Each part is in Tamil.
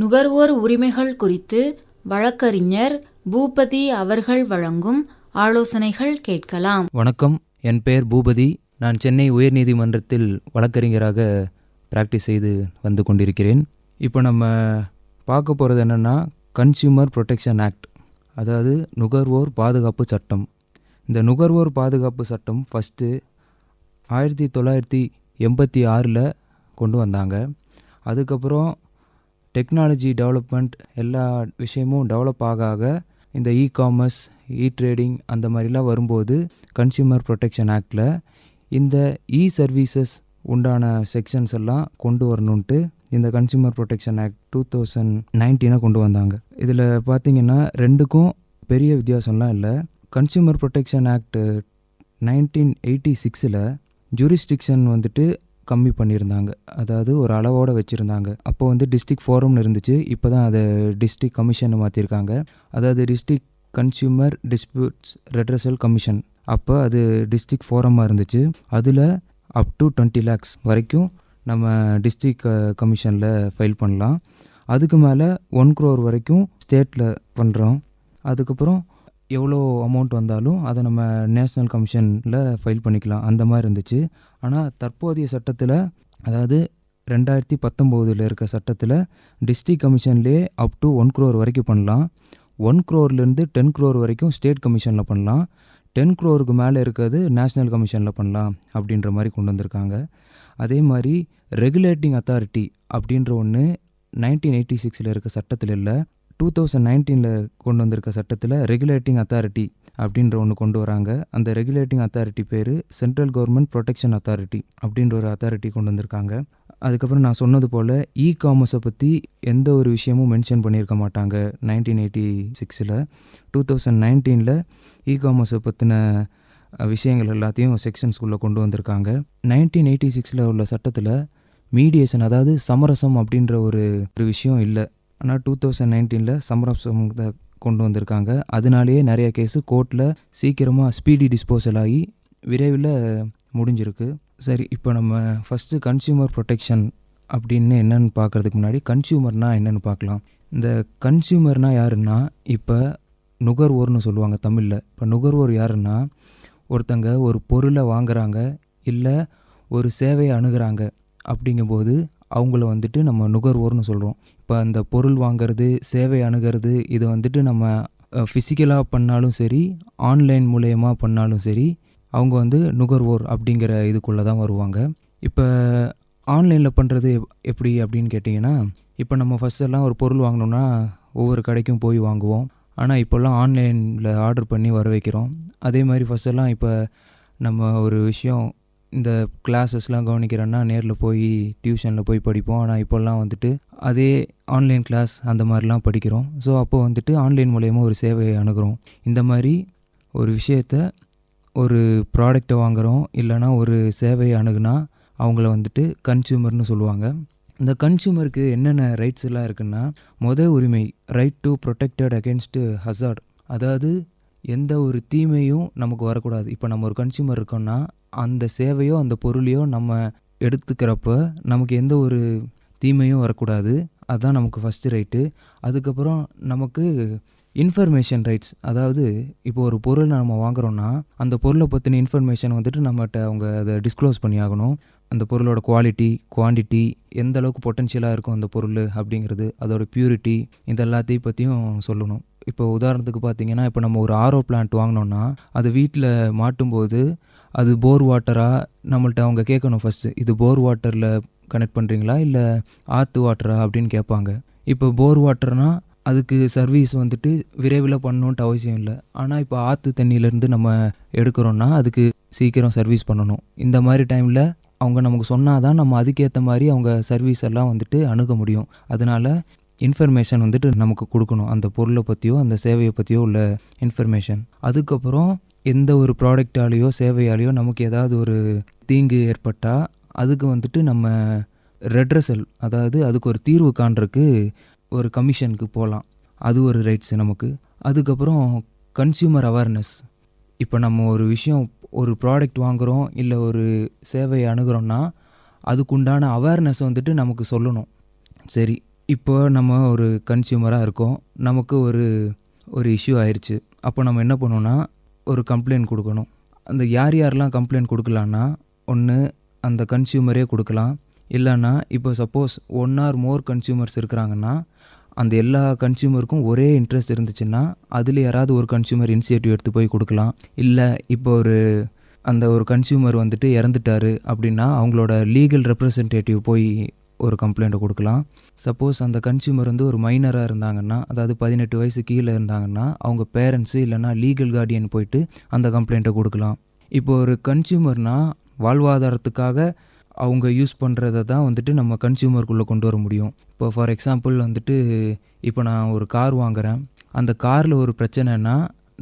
நுகர்வோர் உரிமைகள் குறித்து வழக்கறிஞர் பூபதி அவர்கள் வழங்கும் ஆலோசனைகள் கேட்கலாம். வணக்கம் என் பெயர் பூபதி. நான் சென்னை உயர்நீதிமன்றத்தில் வழக்கறிஞராக பிராக்டிஸ் செய்து வந்து கொண்டிருக்கிறேன். இப்போ நம்ம பார்க்க போகிறது என்னென்னா கன்சியூமர் ப்ரொடெக்ஷன் ஆக்ட் அதாவது நுகர்வோர் பாதுகாப்பு சட்டம். இந்த நுகர்வோர் பாதுகாப்பு சட்டம் ஃபஸ்ட்டு ஆயிரத்தி தொள்ளாயிரத்தி எண்பத்தி ஆறில் கொண்டு வந்தாங்க. அதுக்கப்புறம் டெக்னாலஜி டெவலப்மெண்ட் எல்லா விஷயமும் டெவலப் ஆக ஆக இந்த இ காமர்ஸ் இ ட்ரேடிங் அந்த மாதிரிலாம் வரும்போது கன்சியூமர் ப்ரொடெக்ஷன் ஆக்டில் இந்த இ சர்வீசஸ் உண்டான செக்ஷன்ஸ் எல்லாம் கொண்டு வரணுன்ட்டு இந்த consumer protection act two thousand நைன்டீனை கொண்டு வந்தாங்க. இதில் பார்த்தீங்கன்னா ரெண்டுக்கும் பெரிய வித்தியாசம்லாம் இல்லை. Consumer protection act nineteen eighty சிக்ஸில் ஜூரிஸ்டிக்ஷன் வந்துட்டு கம்மி பண்ணியிருந்தாங்க. அதாவது ஒரு அளவோடு வச்சுருந்தாங்க. அப்போ வந்து டிஸ்ட்ரிக்ட் ஃபோரம்னு இருந்துச்சு. இப்போ தான் அதை டிஸ்ட்ரிக்ட் கமிஷன் மாற்றிருக்காங்க அதாவது district consumer disputes redressal commission. அப்போ அது டிஸ்ட்ரிக்ட் ஃபோரமாக இருந்துச்சு. அதில் அப் டு டுவெண்ட்டி லேக்ஸ் வரைக்கும் நம்ம டிஸ்ட்ரிக்ட் கமிஷனில் ஃபைல் பண்ணலாம். அதுக்கு மேலே ஒன் க்ரோர் வரைக்கும் ஸ்டேட்டில் பண்ணுறோம். அதுக்கப்புறம் எவ்வளோ அமௌண்ட் வந்தாலும் அதை நம்ம நேஷ்னல் கமிஷனில் ஃபைல் பண்ணிக்கலாம். அந்த மாதிரி இருந்துச்சு. ஆனால் தற்போதைய சட்டத்தில் அதாவது ரெண்டாயிரத்தி பத்தொம்போதில் இருக்க சட்டத்தில் டிஸ்ட்ரிக் கமிஷன்லேயே அப் டு ஒன் க்ரோர் வரைக்கும் பண்ணலாம். ஒன் க்ரோர்லேருந்து டென் க்ரோர் வரைக்கும் ஸ்டேட் கமிஷனில் பண்ணலாம். டென் க்ரோருக்கு மேலே இருக்கிறது நேஷ்னல் கமிஷனில் பண்ணலாம் அப்படின்ற மாதிரி கொண்டு வந்திருக்காங்க. அதே மாதிரி ரெகுலேட்டிங் அத்தாரிட்டி அப்படின்ற ஒன்று நைன்டீன் எயிட்டி சிக்ஸில் இருக்க சட்டத்தில் இல்லை. டூ தௌசண்ட் நைன்டீனில் கொண்டு வந்திருக்க சட்டத்தில் ரெகுலேட்டிங் அத்தாரிட்டி அப்படின்ற ஒன்று கொண்டு வராங்க. அந்த ரெகுலேட்டிங் அத்தாரிட்டி பேர் சென்ட்ரல் கவர்மெண்ட் ப்ரொடெக்ஷன் அத்தாரிட்டி அப்படின்ற ஒரு அத்தாரிட்டி கொண்டு வந்திருக்காங்க. அதுக்கப்புறம் நான் சொன்னது போல் இ காமர்ஸை பற்றி எந்த ஒரு விஷயமும் மென்ஷன் பண்ணியிருக்க மாட்டாங்க நைன்டீன் எயிட்டி சிக்ஸில் டூ தௌசண்ட் நைன்டீனில் இ காமர்ஸை பற்றின விஷயங்கள் எல்லாத்தையும் செக்ஷன்ஸ்குள்ளே கொண்டு வந்திருக்காங்க. நைன்டீன் எயிட்டி சிக்ஸில் உள்ள சட்டத்தில் மீடியேஷன் அதாவது சமரசம் அப்படின்ற ஒரு ஒரு விஷயம் இல்லை. ஆனால் டூ தௌசண்ட் நைன்டீனில் சமரசம் சமூகத்தை கொண்டு வந்திருக்காங்க. அதனாலேயே நிறைய கேஸு கோர்ட்டில் சீக்கிரமாக ஸ்பீடி டிஸ்போசல் ஆகி விரைவில் முடிஞ்சிருக்கு. சரி இப்போ நம்ம ஃபஸ்ட்டு கன்சியூமர் ப்ரொடெக்ஷன் அப்படின்னு என்னென்னு பார்க்குறதுக்கு முன்னாடி கன்சியூமர்னால் என்னென்னு பார்க்கலாம். இந்த கன்சியூமர்னால் யாருன்னா இப்போ நுகர்வோர்னு சொல்லுவாங்க தமிழில். இப்போ நுகர்வோர் யாருன்னா ஒருத்தங்க ஒரு பொருளை வாங்குறாங்க இல்லை ஒரு சேவையை அணுகிறாங்க அப்படிங்கும்போது அவங்கள வந்துட்டு நம்ம நுகர்வோர்னு சொல்கிறோம் இப்போ அந்த பொருள் வாங்குறது சேவை அணுகிறது இதை வந்துட்டு நம்ம ஃபிசிக்கலாக பண்ணாலும் சரி ஆன்லைன் மூலயமா பண்ணாலும் சரி அவங்க வந்து நுகர்வோர் அப்படிங்கிற இதுக்குள்ளே தான் வருவாங்க. இப்போ ஆன்லைனில் பண்ணுறது எப்படி அப்படின்னு கேட்டிங்கன்னா இப்போ நம்ம ஃபஸ்ட்டெல்லாம் ஒரு பொருள் வாங்கினோம்னா ஒவ்வொரு கடைக்கும் போய் வாங்குவோம். ஆனால் இப்போல்லாம் ஆன்லைனில் ஆர்டர் பண்ணி வர வைக்கிறோம். அதே மாதிரி ஃபஸ்ட்டெல்லாம் இப்போ நம்ம ஒரு விஷயம் இந்த கிளாஸஸ்லாம் கவனிக்கிறோன்னா நேரில் போய் டியூஷனில் போய் படிப்போம். ஆனால் இப்போல்லாம் வந்துட்டு அதே ஆன்லைன் கிளாஸ் அந்த மாதிரிலாம் படிக்கிறோம். ஸோ அப்போது வந்துட்டு ஆன்லைன் மூலயமா ஒரு சேவையை அணுகிறோம். இந்த மாதிரி ஒரு விஷயத்த ஒரு ப்ராடக்டை வாங்குகிறோம் இல்லைனா ஒரு சேவையை அணுகுனா அவங்கள வந்துட்டு கன்சியூமர்னு சொல்லுவாங்க. இந்த கன்சியூமருக்கு என்னென்ன ரைட்ஸ் எல்லாம் இருக்குன்னா மொதல் உரிமை right to protected against hazard அதாவது எந்த ஒரு தீமையும் நமக்கு வரக்கூடாது. இப்போ நம்ம ஒரு கன்சியூமர் இருக்கோம்னா அந்த சேவையோ அந்த பொருளையோ நம்ம எடுத்துக்கிறப்ப நமக்கு எந்த ஒரு தீமையும் வரக்கூடாது. அதுதான் நமக்கு ஃபஸ்ட்டு ரைட்டு அதுக்கப்புறம் நமக்கு இன்ஃபர்மேஷன் ரைட்ஸ் அதாவது இப்போ ஒரு பொருள் நம்ம வாங்குகிறோன்னா அந்த பொருளை பற்றின இன்ஃபர்மேஷன் வந்துட்டு நம்மகிட்ட அவங்க அதை டிஸ்க்ளோஸ் பண்ணி ஆகணும். அந்த பொருளோட குவாலிட்டி குவான்டிட்டி எந்த அளவுக்கு பொட்டென்ஷியலாக இருக்கும் அந்த பொருள் அப்படிங்கிறது அதோட பியூரிட்டி இது எல்லாத்தையும் பற்றியும் சொல்லணும். இப்போ உதாரணத்துக்கு பார்த்தீங்கன்னா இப்போ நம்ம ஒரு ஆரோ பிளான்ட் வாங்கினோன்னா அது வீட்டில் மாட்டும்போது அது போர் வாட்டராக நம்மள்ட்ட அவங்க கேட்கணும் ஃபஸ்ட்டு இது போர் வாட்டரில் கனெக்ட் பண்ணுறீங்களா இல்லை ஆற்று வாட்டரா அப்படின்னு கேட்பாங்க. இப்போ போர் வாட்டர்னால் அதுக்கு சர்வீஸ் வந்துட்டு விரைவில் பண்ணணுன்ட்டு அவசியம் இல்லை. ஆனால் இப்போ ஆற்று தண்ணியிலேருந்து நம்ம எடுக்கிறோன்னா அதுக்கு சீக்கிரம் சர்வீஸ் பண்ணணும். இந்த மாதிரி டைமில் அவங்க நமக்கு சொன்னால் தான் நம்ம அதுக்கேற்ற மாதிரி அவங்க சர்வீஸ் எல்லாம் வந்துட்டு அணுக முடியும். அதனால் இன்ஃபர்மேஷன் வந்துட்டு நமக்கு கொடுக்கணும். அந்த பொருளை பற்றியோ அந்த சேவையை பற்றியோ உள்ள இன்ஃபர்மேஷன் அதுக்கப்புறம் எந்த ஒரு ப்ராடக்டாலேயோ சேவையாலேயோ நமக்கு ஏதாவது ஒரு தீங்கு ஏற்பட்டால் அதுக்கு வந்துட்டு நம்ம ரெட்ரஸல் அதாவது அதுக்கு ஒரு தீர்வு காண்றதுக்கு ஒரு கமிஷனுக்கு போகலாம் அது ஒரு ரைட்ஸு நமக்கு. அதுக்கப்புறம் கன்சியூமர் அவேர்னஸ் இப்போ நம்ம ஒரு விஷயம் ஒரு ப்ராடக்ட் வாங்குகிறோம் இல்லை ஒரு சேவையை அணுகிறோன்னா அதுக்குண்டான அவேர்னஸ் வந்துட்டு நமக்கு சொல்லணும். சரி இப்போ நம்ம ஒரு கன்சியூமராக இருக்கோம். நமக்கு ஒரு ஒரு இஷ்யூ ஆயிடுச்சு அப்போ நம்ம என்ன பண்ணோன்னா ஒரு கம்ப்ளைண்ட் கொடுக்கணும். அந்த யார் யாரெல்லாம் கம்ப்ளைண்ட் கொடுக்கலான்னா ஒன்று அந்த கன்சியூமரே கொடுக்கலாம். இல்லைன்னா இப்போ suppose one or more consumers இருக்கிறாங்கன்னா அந்த எல்லா கன்சியூமருக்கும் ஒரே இன்ட்ரெஸ்ட் இருந்துச்சுன்னா அதில் யாராவது ஒரு கன்சியூமர் இனிஷியேட்டிவ் எடுத்து போய் கொடுக்கலாம். இல்லை இப்போ ஒரு அந்த ஒரு கன்சியூமர் வந்துட்டு இறந்துட்டாரு அப்படின்னா அவங்களோட லீகல் ரெப்ரசன்டேட்டிவ் போய் ஒரு கம்ப்ளைண்ட்டை கொடுக்கலாம். சப்போஸ் அந்த கன்சியூமர் வந்து ஒரு மைனராக இருந்தாங்கன்னா அதாவது பதினெட்டு வயசு கீழே இருந்தாங்கன்னா அவங்க பேரண்ட்ஸு இல்லைன்னா லீகல் கார்டியன் போயிட்டு அந்த கம்ப்ளைண்ட்டை கொடுக்கலாம். இப்போ ஒரு கன்சியூமர்னால் வாழ்வாதாரத்துக்காக அவங்க யூஸ் பண்ணுறத தான் வந்துட்டு நம்ம கன்சியூமருக்குள்ளே கொண்டு வர முடியும். இப்போ ஃபார் எக்ஸாம்பிள் வந்துட்டு இப்போ நான் ஒரு கார் வாங்குகிறேன் அந்த காரில் ஒரு பிரச்சனைனா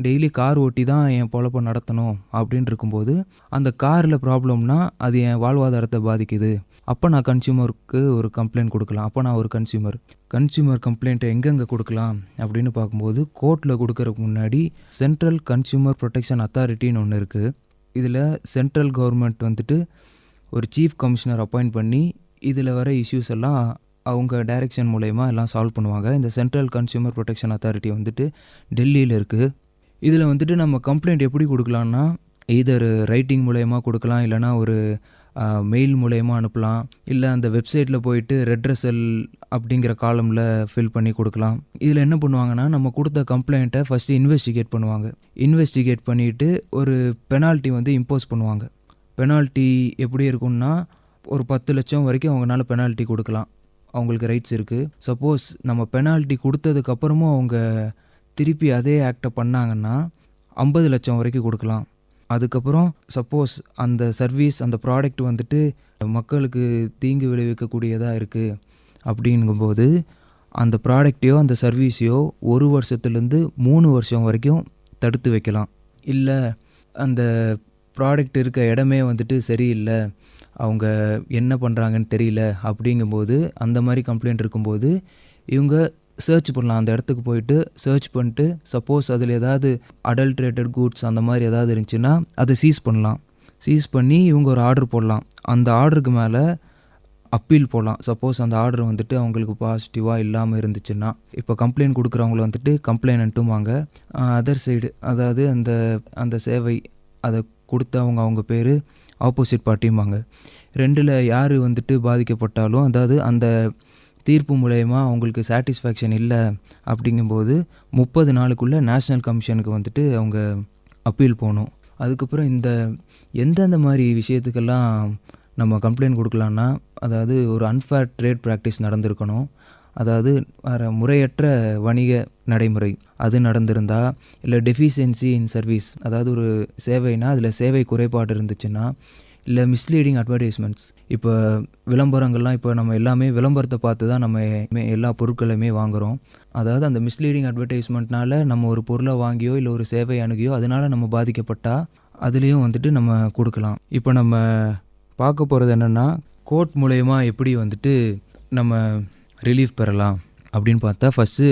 டெய்லி கார் ஓட்டி தான் என் பொழப்பை நடத்தணும் அப்படின்னு இருக்கும்போது அந்த காரில் ப்ராப்ளம்னா அது என் வாழ்வாதாரத்தை பாதிக்குது. அப்போ நான் கன்சியூமருக்கு ஒரு கம்ப்ளைண்ட் கொடுக்கலாம். அப்போ நான் ஒரு கன்சியூமர் கன்சியூமர் கம்ப்ளைண்ட்டை எங்கெங்கே கொடுக்கலாம் அப்படின்னு பார்க்கும்போது கோர்ட்டில் கொடுக்கறதுக்கு முன்னாடி சென்ட்ரல் கன்சியூமர் ப்ரொடெக்ஷன் அத்தாரிட்டின்னு ஒன்று இருக்குது இதில் சென்ட்ரல் கவர்மெண்ட் வந்துட்டு ஒரு சீஃப் கமிஷனர் அப்பாயிண்ட் பண்ணி இதில் வர இஷ்யூஸ் எல்லாம் அவங்க டைரெக்ஷன் மூலயமா எல்லாம் சால்வ் பண்ணுவாங்க. இந்த சென்ட்ரல் கன்சியூமர் ப்ரொடெக்ஷன் அத்தாரிட்டி வந்துட்டு டெல்லியில் இருக்குது இதில் வந்துட்டு நம்ம கம்ப்ளைண்ட் எப்படி கொடுக்கலான்னா எய்தர் ரைட்டிங் மூலயமா கொடுக்கலாம் இல்லைனா ஒரு மெயில் மூலயமா அனுப்பலாம் இல்லை அந்த வெப்சைட்டில் போயிட்டு ரெட்ரெசல் அப்படிங்கிற காலமில் ஃபில் பண்ணி கொடுக்கலாம். இதில் என்ன பண்ணுவாங்கன்னா நம்ம கொடுத்த கம்ப்ளைண்ட்டை ஃபஸ்ட்டு இன்வெஸ்டிகேட் பண்ணுவாங்க. இன்வெஸ்டிகேட் பண்ணிவிட்டு ஒரு பெனால்ட்டி வந்து இம்போஸ் பண்ணுவாங்க. பெனால்ட்டி எப்படி இருக்கும்னா ஒரு பத்து லட்சம் வரைக்கும் அவங்களால பெனால்ட்டி கொடுக்கலாம். அவங்களுக்கு ரைட்ஸ் இருக்குது சப்போஸ் நம்ம பெனால்ட்டி கொடுத்ததுக்கப்புறமும் அவங்க திருப்பி அதே ஆக்டை பண்ணாங்கன்னா ஐம்பது லட்சம் வரைக்கும் கொடுக்கலாம். அதுக்கப்புறம் சப்போஸ் அந்த சர்வீஸ் அந்த ப்ராடக்ட் வந்துட்டு மக்களுக்கு தீங்கு விளைவிக்கக்கூடியதாக இருக்குது அப்படிங்கும்போது அந்த ப்ராடக்டையோ அந்த சர்வீஸையோ ஒரு வருஷத்துலேருந்து மூணு வருஷம் வரைக்கும் தடுத்து வைக்கலாம். இல்லை அந்த ப்ராடக்ட் இருக்க இடமே வந்துட்டு சரியில்லை அவங்க என்ன பண்ணுறாங்கன்னு தெரியல அப்படிங்கும்போது அந்த மாதிரி கம்ப்ளைண்ட் இருக்கும்போது இவங்க சர்ச் பண்ணலாம் அந்த இடத்துக்கு போயிட்டு சர்ச் பண்ணிட்டு சப்போஸ் அதில் ஏதாவது அடல்ட்ரேட்டட் கூட்ஸ் அந்த மாதிரி ஏதாவது இருந்துச்சுன்னா அதை சீஸ் பண்ணலாம். சீஸ் பண்ணி இவங்க ஒரு ஆர்டர் போடலாம். அந்த ஆர்டருக்கு மேலே அப்பீல் போடலாம். சப்போஸ் அந்த ஆர்டர் வந்துட்டு அவங்களுக்கு பாசிட்டிவாக இல்லாமல் இருந்துச்சுன்னா இப்போ கம்ப்ளைண்ட் கொடுக்குறவங்கள வந்துட்டு கம்ப்ளைண்ட்டும் வாங்க அதர் சைடு அதாவது அந்த அந்த சேவை அதை கொடுத்தவங்க அவங்க பேர் ஆப்போசிட் பார்ட்டியும்பாங்க ரெண்டில் யார் வந்துட்டு பாதிக்கப்பட்டாலும் அதாவது அந்த தீர்ப்பு மூலயமா அவங்களுக்கு சாட்டிஸ்ஃபேக்ஷன் இல்லை அப்படிங்கும்போது முப்பது நாளுக்குள்ளே நேஷ்னல் கமிஷனுக்கு வந்துட்டு அவங்க அப்பீல் போகணும். அதுக்கப்புறம் இந்த எந்தெந்த மாதிரி விஷயத்துக்கெல்லாம் நம்ம கம்ப்ளைண்ட் கொடுக்கலான்னா அதாவது ஒரு அன்ஃபேர் ட்ரேட் ப்ராக்டிஸ் நடந்திருக்கணும். அதாவது வேறு முறையற்ற வணிக நடைமுறை அது நடந்திருந்தா இல்லை டெஃபிஷியன்சி இன் சர்வீஸ் அதாவது ஒரு சேவைனா அதில் சேவை குறைபாடு இருந்துச்சுன்னா இல்லை மிஸ்லீடிங் அட்வர்டைஸ்மெண்ட்ஸ் இப்போ விளம்பரங்கள்லாம் இப்போ நம்ம எல்லாமே விளம்பரத்தை பார்த்து தான் நம்ம எல்லா பொருட்களையுமே வாங்குகிறோம் அதாவது அந்த மிஸ்லீடிங் அட்வர்டைஸ்மெண்ட்னால நம்ம ஒரு பொருளை வாங்கியோ இல்லை ஒரு சேவை அணுகியோ அதனால் நம்ம பாதிக்கப்பட்டால் அதுலேயும் வந்துட்டு நம்ம கொடுக்கலாம். இப்போ நம்ம பார்க்க போகிறது என்னென்னா கோர்ட் மூலயமா எப்படி வந்துட்டு நம்ம ரிலீஃப் பெறலாம் அப்படின்னு பார்த்தா first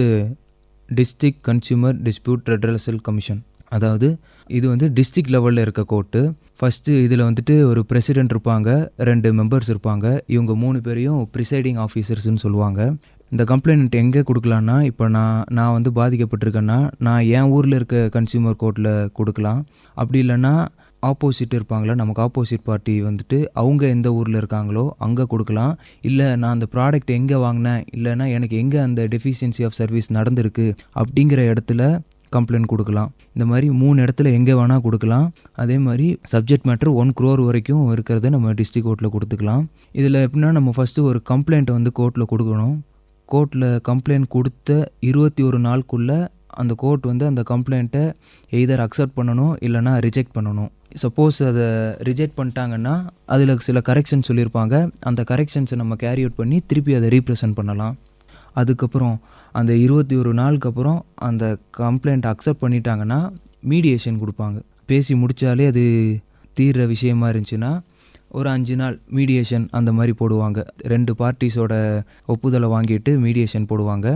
district consumer dispute redressal commission அதாவது இது வந்து டிஸ்ட்ரிக்ட் லெவலில் இருக்க கோர்ட்டு ஃபஸ்ட்டு இதில் வந்துட்டு ஒரு பிரசிடென்ட் இருப்பாங்க ரெண்டு மெம்பர்ஸ் இருப்பாங்க இவங்க மூணு பேரையும் ப்ரிசைடிங் ஆஃபீஸர்ஸ்னு சொல்லுவாங்க. இந்த கம்ப்ளைண்ட் எங்கே கொடுக்கலான்னா இப்போ நான் நான் வந்து பாதிக்கப்பட்டிருக்கேன்னா நான் என் ஊரில் இருக்க கன்சியூமர் கோர்ட்டில் கொடுக்கலாம். அப்படி இல்லைன்னா ஆப்போசிட் இருப்பாங்களா நமக்கு ஆப்போசிட் பார்ட்டி வந்துட்டு அவங்க எந்த ஊரில் இருக்காங்களோ அங்கே கொடுக்கலாம். இல்லை நான் அந்த ப்ராடக்ட் எங்கே வாங்கினேன் இல்லைன்னா எனக்கு எங்கே அந்த டெஃபிஷியன்சி ஆஃப் சர்வீஸ் நடந்திருக்கு அப்படிங்கிற இடத்துல கம்ப்ளைண்ட் கொடுக்கலாம். இந்த மாதிரி மூணு இடத்துல எங்கே வேணால் கொடுக்கலாம். அதே மாதிரி சப்ஜெக்ட் மேட்ரு ஒன் க்ரோர் வரைக்கும் இருக்கிறத நம்ம டிஸ்ட்ரிக் கோர்ட்டில் கொடுத்துக்கலாம். இதில் எப்படின்னா நம்ம ஃபஸ்ட்டு ஒரு கம்ப்ளைண்ட்டை வந்து கோர்ட்டில் கொடுக்கணும். கோர்ட்டில் கம்ப்ளைண்ட் கொடுத்த இருபத்தி ஒரு நாளுக்குள்ளே அந்த கோர்ட் வந்து அந்த கம்ப்ளைண்ட்டை எய்தர் அக்செப்ட் பண்ணணும் இல்லைனா ரிஜெக்ட் பண்ணணும். சப்போஸ் அதை ரிஜெக்ட் பண்ணிட்டாங்கன்னா அதில் சில கரெக்ஷன் சொல்லியிருப்பாங்க. அந்த கரெக்ஷன்ஸை நம்ம கேரி அவுட் பண்ணி திருப்பி அதை ரீப்ரசன்ட் பண்ணலாம். அதுக்கப்புறம் அந்த இருபத்தி ஒரு நாளுக்கு அப்புறம் அந்த கம்ப்ளைண்ட் அக்செப்ட் பண்ணிட்டாங்கன்னா மீடியேஷன் கொடுப்பாங்க. பேசி முடித்தாலே அது தீர்ற விஷயமா இருந்துச்சுன்னா ஒரு அஞ்சு நாள் மீடியேஷன் அந்த மாதிரி போடுவாங்க. ரெண்டு பார்ட்டிஸோட ஒப்புதலை வாங்கிட்டு மீடியேஷன் போடுவாங்க.